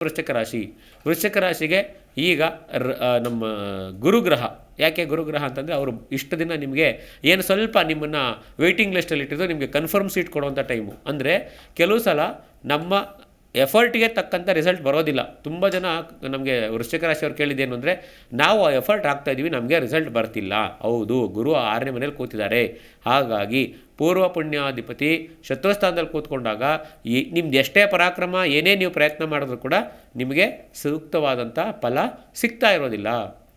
ವೃಶ್ಚಿಕ ರಾಶಿ. ವೃಶ್ಚಿಕ ರಾಶಿಗೆ ಈಗ ನಮ್ಮ ಗುರುಗ್ರಹ. ಯಾಕೆ ಗುರುಗ್ರಹ ಅಂತಂದರೆ ಅವರು ಇಷ್ಟು ದಿನ ನಿಮಗೆ ಏನು ಸ್ವಲ್ಪ ನಿಮ್ಮನ್ನು ವೆಯ್ಟಿಂಗ್ ಲಿಸ್ಟಲ್ಲಿ ಇಟ್ಟಿದ್ದು ನಿಮಗೆ ಕನ್ಫರ್ಮ್ ಸೀಟ್ ಕೊಡುವಂಥ ಟೈಮು ಅಂದರೆ ಕೆಲವು ಸಲ ನಮ್ಮ ಎಫರ್ಟ್ಗೆ ತಕ್ಕಂಥ ರಿಸಲ್ಟ್ ಬರೋದಿಲ್ಲ. ತುಂಬ ಜನ ನಮಗೆ ವೃಶ್ಚಿಕ ರಾಶಿಯವ್ರು ಕೇಳಿದ್ದೇನು ಅಂದರೆ, ನಾವು ಆ ಎಫರ್ಟ್ ಹಾಕ್ತಾ ಇದ್ದೀವಿ ನಮಗೆ ರಿಸಲ್ಟ್ ಬರ್ತಿಲ್ಲ. ಹೌದು, ಗುರು ಆರನೇ ಮನೇಲಿ ಕೂತಿದ್ದಾರೆ. ಹಾಗಾಗಿ ಪೂರ್ವ ಪುಣ್ಯಾಧಿಪತಿ ಶತ್ರುಸ್ಥಾನದಲ್ಲಿ ಕೂತ್ಕೊಂಡಾಗ, ಈ ನಿಮ್ದು ಎಷ್ಟೇ ಪರಾಕ್ರಮ, ಏನೇ ನೀವು ಪ್ರಯತ್ನ ಮಾಡಿದ್ರು ಕೂಡ ನಿಮಗೆ ಸೂಕ್ತವಾದಂಥ ಫಲ ಸಿಗ್ತಾ ಇರೋದಿಲ್ಲ.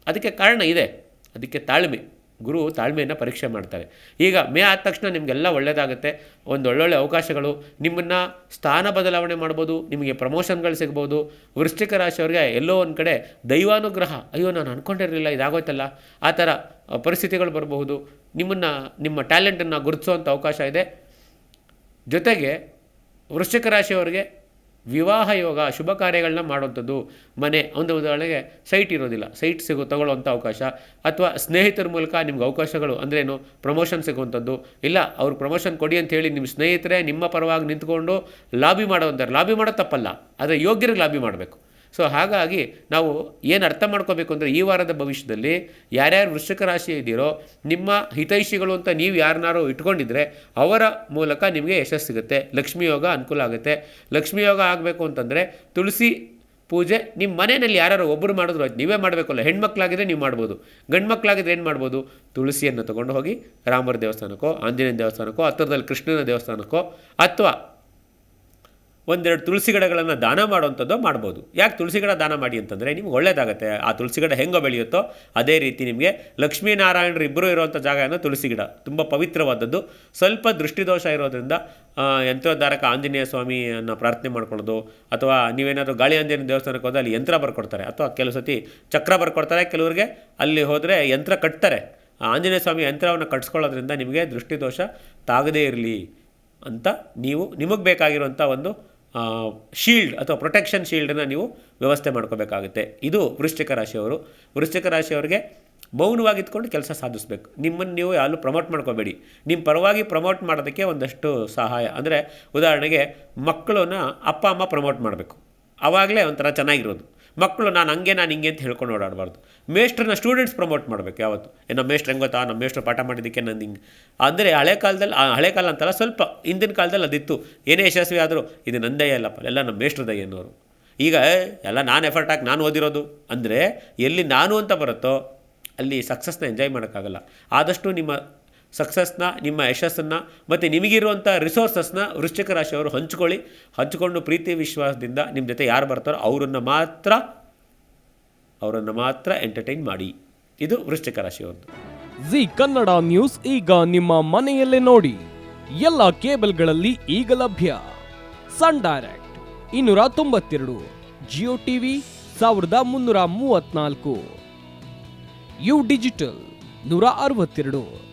ಅದಕ್ಕೆ ಕಾರಣ ಇದೆ. ಅದಕ್ಕೆ ತಾಳ್ಮೆ. ಗುರು ತಾಳ್ಮೆಯನ್ನು ಪರೀಕ್ಷೆ ಮಾಡ್ತಾರೆ. ಈಗ ಮೇ ಆದ ತಕ್ಷಣ ನಿಮಗೆಲ್ಲ ಒಳ್ಳೆಯದಾಗುತ್ತೆ ಒಂದು ಒಳ್ಳೊಳ್ಳೆ ಅವಕಾಶಗಳು. ನಿಮ್ಮನ್ನು ಸ್ಥಾನ ಬದಲಾವಣೆ ಮಾಡ್ಬೋದು. ನಿಮಗೆ ಪ್ರಮೋಷನ್ಗಳು ಸಿಗ್ಬೋದು. ವೃಶ್ಚಿಕ ರಾಶಿಯವ್ರಿಗೆ ಎಲ್ಲೋ ಒಂದು ಕಡೆ ದೈವಾನುಗ್ರಹ. ಅಯ್ಯೋ, ನಾನು ಅಂದ್ಕೊಂಡಿರಲಿಲ್ಲ ಇದಾಗೋಯ್ತಲ್ಲ. ಆ ಥರ ಪರಿಸ್ಥಿತಿಗಳು ಬರಬಹುದು. ನಿಮ್ಮನ್ನು, ನಿಮ್ಮ ಟ್ಯಾಲೆಂಟನ್ನು ಗುರುತಿಸುವಂಥ ಅವಕಾಶ ಇದೆ. ಜೊತೆಗೆ ವೃಶ್ಚಿಕ ರಾಶಿಯವರಿಗೆ ವಿವಾಹ ಯೋಗ ಶುಭ ಕಾರ್ಯಗಳನ್ನ ಮಾಡುವಂಥದ್ದು. ಮನೆ, ಒಂದು ಉದಾಹರಣೆಗೆ ಸೈಟ್ ಇರೋದಿಲ್ಲ. ಸೈಟ್ ಸಿಗೋ, ತಗೊಳ್ಳೋವಂಥ ಅವಕಾಶ. ಅಥವಾ ಸ್ನೇಹಿತರ ಮೂಲಕ ನಿಮ್ಗೆ ಅವಕಾಶಗಳು ಅಂದ್ರೇನು ಪ್ರಮೋಷನ್ ಸಿಗುವಂಥದ್ದು. ಇಲ್ಲ, ಅವ್ರು ಪ್ರಮೋಷನ್ ಕೊಡಿ ಅಂತ ಹೇಳಿ ನಿಮ್ಮ ಸ್ನೇಹಿತರೆ ನಿಮ್ಮ ಪರವಾಗಿ ನಿಂತ್ಕೊಂಡು ಲಾಬಿ ಮಾಡೋವಂತಾರೆ ಲಾಬಿ ಮಾಡೋದು ತಪ್ಪಲ್ಲ. ಆದರೆ ಯೋಗ್ಯರಿಗೆ ಲಾಬಿ ಮಾಡಬೇಕು. ಸೊ ಹಾಗಾಗಿ ನಾವು ಏನು ಅರ್ಥ ಮಾಡ್ಕೋಬೇಕು ಅಂದರೆ ಈ ವಾರದ ಭವಿಷ್ಯದಲ್ಲಿ ಯಾರ್ಯಾರು ವೃಶ್ಚಿಕ ರಾಶಿ ಇದ್ದೀರೋ ನಿಮ್ಮ ಹಿತೈಷಿಗಳು ಅಂತ ನೀವು ಯಾರನ್ನಾರು ಇಟ್ಕೊಂಡಿದ್ರೆ ಅವರ ಮೂಲಕ ನಿಮಗೆ ಯಶಸ್ಸು ಸಿಗುತ್ತೆ. ಲಕ್ಷ್ಮೀ ಯೋಗ ಅನುಕೂಲ ಆಗುತ್ತೆ. ಲಕ್ಷ್ಮಿ ಯೋಗ ಆಗಬೇಕು ಅಂತಂದರೆ ತುಳಸಿ ಪೂಜೆ ನಿಮ್ಮ ಮನೆಯಲ್ಲಿ ಯಾರು ಒಬ್ಬರು ಮಾಡಿದ್ರು ಆಯ್ತು, ನೀವೇ ಮಾಡಬೇಕಲ್ಲ. ಹೆಣ್ಮಕ್ಳಾಗಿದ್ರೆ ನೀವು ಮಾಡ್ಬೋದು. ಗಂಡು ಮಕ್ಕಳಾಗಿದ್ರೆ ಏನು ಮಾಡ್ಬೋದು? ತುಳಸಿಯನ್ನು ತೊಗೊಂಡು ಹೋಗಿ ರಾಮರ ದೇವಸ್ಥಾನಕ್ಕೋ ಆಂಜನೇಯ ದೇವಸ್ಥಾನಕ್ಕೋ, ಹತ್ತಿರದಲ್ಲಿ ಕೃಷ್ಣನ ದೇವಸ್ಥಾನಕ್ಕೋ, ಅಥವಾ ಒಂದೆರಡು ತುಳಸಿ ಗಿಡಗಳನ್ನು ದಾನ ಮಾಡುವಂಥದ್ದು ಮಾಡ್ಬೋದು. ಯಾಕೆ ತುಳಸಿ ಗಿಡ ದಾನ ಮಾಡಿ ಅಂತಂದರೆ ನಿಮ್ಗೆ ಒಳ್ಳೇದಾಗುತ್ತೆ. ಆ ತುಳಸಿ ಗಿಡ ಹೆಂಗೋ ಬೆಳೆಯುತ್ತೋ ಅದೇ ರೀತಿ ನಿಮಗೆ ಲಕ್ಷ್ಮೀನಾರಾಯಣರು ಇಬ್ಬರು ಇರುವಂಥ ಜಾಗ ಏನೋ ತುಳಸಿ ಗಿಡ. ತುಂಬ ಪವಿತ್ರವಾದದ್ದು. ಸ್ವಲ್ಪ ದೃಷ್ಟಿದೋಷ ಇರೋದ್ರಿಂದ ಯಂತ್ರೋದ್ಧಾರಕ ಆಂಜನೇಯ ಸ್ವಾಮಿಯನ್ನು ಪ್ರಾರ್ಥನೆ ಮಾಡ್ಕೊಳ್ಳೋದು, ಅಥವಾ ನೀವೇನಾದರೂ ಗಾಳಿ ಆಂಜನೇಯ ದೇವಸ್ಥಾನಕ್ಕೆ ಹೋದರೆ ಅಲ್ಲಿ ಯಂತ್ರ ಬರ್ಕೊಡ್ತಾರೆ. ಅಥವಾ ಕೆಲವು ಸತಿ ಚಕ್ರ ಬರ್ಕೊಡ್ತಾರೆ. ಕೆಲವರಿಗೆ ಅಲ್ಲಿ ಹೋದರೆ ಯಂತ್ರ ಕಟ್ತಾರೆ. ಆಂಜನೇಯ ಸ್ವಾಮಿ ಯಂತ್ರವನ್ನು ಕಟ್ಸ್ಕೊಳ್ಳೋದ್ರಿಂದ ನಿಮಗೆ ದೃಷ್ಟಿದೋಷ ತಾಗದೇ ಇರಲಿ ಅಂತ ನೀವು, ನಿಮಗೆ ಬೇಕಾಗಿರುವಂಥ ಒಂದು ಶೀಲ್ಡ್ ಅಥವಾ ಪ್ರೊಟೆಕ್ಷನ್ ಶೀಲ್ಡನ್ನು ನೀವು ವ್ಯವಸ್ಥೆ ಮಾಡ್ಕೋಬೇಕಾಗುತ್ತೆ. ಇದು ವೃಶ್ಚಿಕ ರಾಶಿಯವರು. ವೃಶ್ಚಿಕ ರಾಶಿಯವರಿಗೆ ಮೌನವಾಗಿದ್ಕೊಂಡು ಕೆಲಸ ಸಾಧಿಸಬೇಕು. ನಿಮ್ಮನ್ನು ನೀವು ಯಾರು ಪ್ರಮೋಟ್ ಮಾಡ್ಕೋಬೇಡಿ. ನಿಮ್ಮ ಪರವಾಗಿ ಪ್ರಮೋಟ್ ಮಾಡೋದಕ್ಕೆ ಒಂದಷ್ಟು ಸಹಾಯ. ಅಂದರೆ ಉದಾಹರಣೆಗೆ ಮಕ್ಕಳನ್ನ ಅಪ್ಪ, ಅಮ್ಮ ಪ್ರಮೋಟ್ ಮಾಡಬೇಕು. ಆವಾಗಲೇ ಒಂಥರ ಚೆನ್ನಾಗಿರೋದು. ಮಕ್ಕಳು ನಾನು ಹಂಗೆ, ನಾನು ಹಿಂಗೆ ಅಂತ ಹೇಳ್ಕೊಂಡು ಓಡಾಡಬಾರ್ದು. ಮೇಷ್ಟ್ರನ್ನ ಸ್ಟೂಡೆಂಟ್ಸ್ ಪ್ರಮೋಟ್ ಮಾಡಬೇಕು ಯಾವತ್ತು. ಏನು ನಮ್ಮ ಮೇಷ್ಟ್ರು ಹೆಂಗೆ ಗೊತ್ತಾ? ನಮ್ಮ ಮೇಷ್ಟ್ರು ಪಾಠ ಮಾಡಿದ್ದಕ್ಕೆ ನಾನು ಹಿಂಗೆ. ಅಂದರೆ ಹಳೆ ಕಾಲದಲ್ಲಿ ಹಳೆ ಕಾಲ ಅಂತಲ್ಲ, ಸ್ವಲ್ಪ ಹಿಂದಿನ ಕಾಲದಲ್ಲಿ ಅದಿತ್ತು. ಏನೇ ಯಶಸ್ವಿ ಆದರೂ ಇದು ನಂದೇ ಅಲ್ಲಪ್ಪ. ಎಲ್ಲ ನಮ್ಮ ಮೇಷ್ಟ್ರ ದಯ ಈಗ ಎಲ್ಲ ನಾನು ಎಫರ್ಟ್ ಹಾಕಿ ನಾನು ಓದಿರೋದು. ಅಂದರೆ ಎಲ್ಲಿ ನಾನು ಅಂತ ಬರುತ್ತೋ, ಅಲ್ಲಿ ಸಕ್ಸಸ್ನ ಎಂಜಾಯ್ ಮಾಡೋಕ್ಕಾಗಲ್ಲ. ಆದಷ್ಟು ನಿಮ್ಮ ಸಕ್ಸಸ್ನ ನಿಮ್ಮ ಯಶಸ್ಸನ್ನು ಮತ್ತು ನಿಮಗಿರುವಂಥ ರಿಸೋರ್ಸಸ್ನ ವೃಶ್ಚಿಕ ರಾಶಿಯವರು ಹಂಚ್ಕೊಳ್ಳಿ. ಹಂಚಿಕೊಂಡು ಪ್ರೀತಿ ವಿಶ್ವಾಸದಿಂದ ನಿಮ್ಮ ಜೊತೆ ಯಾರು ಬರ್ತಾರೋ ಅವರನ್ನು ಮಾತ್ರ ಅವರನ್ನು ಮಾತ್ರ ಎಂಟರ್ಟೈನ್ ಮಾಡಿ. ಇದು ವೃಶ್ಚಿಕ ರಾಶಿಯವ್ರದ್ದು. ಜಿ ಕನ್ನಡ ನ್ಯೂಸ್ ಈಗ ನಿಮ್ಮ ಮನೆಯಲ್ಲೇ ನೋಡಿ. ಎಲ್ಲ ಕೇಬಲ್ಗಳಲ್ಲಿ ಈಗ ಲಭ್ಯ. ಸನ್ ಡೈರೆಕ್ಟ್ ಇನ್ನೂರ ತೊಂಬತ್ತೆರಡು, ಜಿಯೋ ಟಿವಿ ಸಾವಿರದ ಮುನ್ನೂರ ಮೂವತ್ನಾಲ್ಕು ಯು ಡಿಜಿಟಲ್ ನೂರ ಅರವತ್ತೆರಡು.